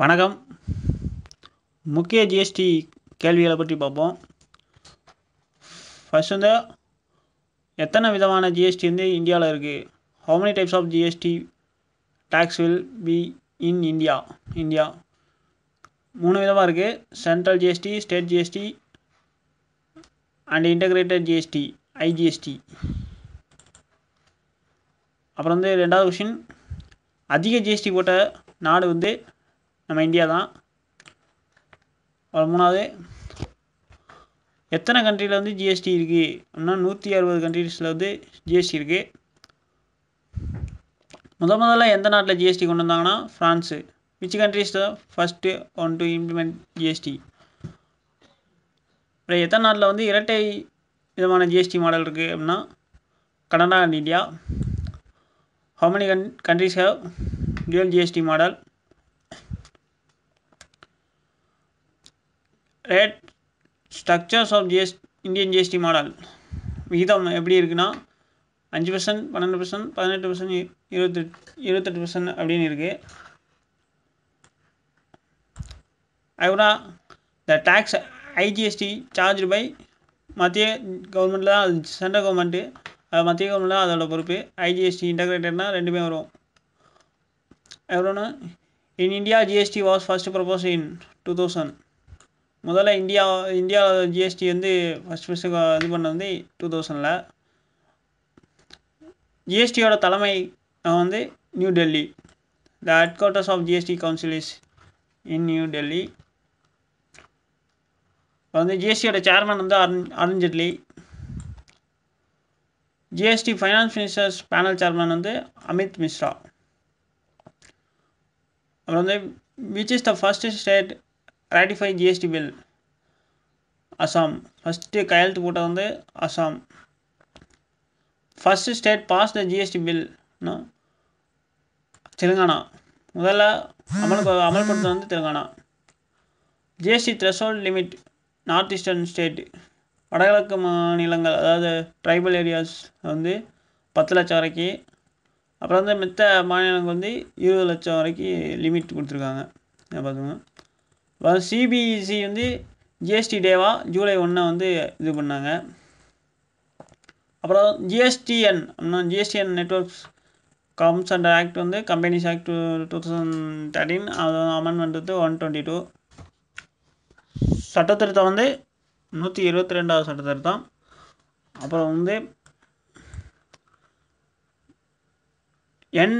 வணக்கம். முக்கிய ஜிஎஸ்டி கேள்விகளை பற்றி பார்ப்போம். ஃபஸ்ட் வந்து எத்தனை விதமான ஜிஎஸ்டி வந்து இந்தியாவில் இருக்குது how many types of GST tax will be in India India மூணு விதமாக இருக்குது central GST state GST and integrated GST IGST அப்புறம் வந்து ரெண்டாவது கொஷின் அதிக ஜிஎஸ்டி போட்ட நாடு வந்து நம்ம இந்தியா தான். அப்புறம் மூணாவது எத்தனை கண்ட்ரியில் வந்து ஜிஎஸ்டி இருக்குது அப்படின்னா நூற்றி அறுபது கண்ட்ரீஸில் வந்து ஜிஎஸ்டி இருக்குது முத முதல்ல எந்த நாட்டில் ஜிஎஸ்டி கொண்டு வந்தாங்கன்னா France which countries the first one to implement GST அப்புறம் எத்தனை நாட்டில் வந்து இரட்டை விதமான ஜிஎஸ்டி மாடல் இருக்குது அப்படின்னா Canada and India how many gun countries have dual GST model rate structures of GS Indian GST model விகிதம் எப்படி இருக்குன்னா அஞ்சு பர்சன்ட் பன்னெண்டு பர்சன்ட் பதினெட்டு பர்சன்ட் இருபத்தெட்டு இருபத்தெட்டு பர்சன்ட் அப்படின்னு இருக்குது அதுக்கப்புறம் the tax IGST charge by மத்திய கவர்மெண்ட்டில் தான் அது சென்ட்ரல் கவர்மெண்ட்டு அது மத்திய கவர்மெண்ட் தான் அதோட பொறுப்பு. ஐஜிஎஸ்டி இன்டகிரேட்டட்னா ரெண்டுமே வரும். எவ்வளோன்னா in India GST was first propose in two thousand முதல்ல இந்தியா இந்தியா ஜிஎஸ்டி வந்து ஃபஸ்ட் ஃபஸ்ட்டு இது பண்ணது வந்து டூ தௌசண்டில் ஜிஎஸ்டியோட தலைமை வந்து New Delhi the headquarters of GST council is in New Delhi வந்து ஜிஎஸ்டியோட சேர்மன் வந்து Arun Arun Jaitley. GST finance ministers panel chairman வந்து அமித் மிஸ்ரா. அப்புறம் வந்து which is the first state ratify GST bill Assam first கையெழுத்து போட்டது வந்து Assam first state pass the GST பில்னா Telangana. முதல்ல அமல் அமல்படுத்துறது வந்து Telangana. GST threshold limit north eastern state வடகிழக்கு மாநிலங்கள் அதாவது ட்ரைபல் ஏரியாஸ் வந்து பத்து லட்சம் வரைக்கும் அப்புறம் வந்து மித்த மாநிலங்கள் வந்து இருபது லட்சம் வரைக்கும் லிமிட் கொடுத்துருக்காங்க. பார்த்துங்க அப்புறம் சிபிஇசி வந்து ஜிஎஸ்டி டேவாக ஜூலை ஒன்றை வந்து இது பண்ணாங்க. அப்புறம் ஜிஎஸ்டிஎன் அப்படின்னா GSTN networks comes and act வந்து companies act two thousand thirteen அது அமெண்ட்மெண்ட் வந்து ஒன் டுவெண்ட்டி டூ சட்டத்திருத்தம் வந்து நூற்றி இருபத்தி ரெண்டாவது சட்டத்திருத்தம். அப்புறம் வந்து என்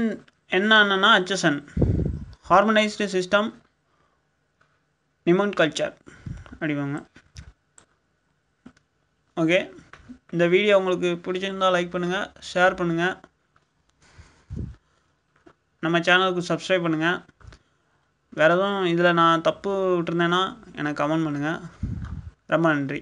என்னன்னா HSN harmonised system nomenclature அப்படிவாங்க ஓகே இந்த வீடியோ உங்களுக்கு பிடிச்சிருந்தால் லைக் பண்ணுங்கள் ஷேர் பண்ணுங்கள் நம்ம சேனலுக்கு சப்ஸ்கிரைப் பண்ணுங்கள் வேறு எதுவும் இதில் நான் தப்பு விட்டுருந்தேன்னா எனக்கு கமெண்ட் பண்ணுங்கள் ரொம்ப நன்றி.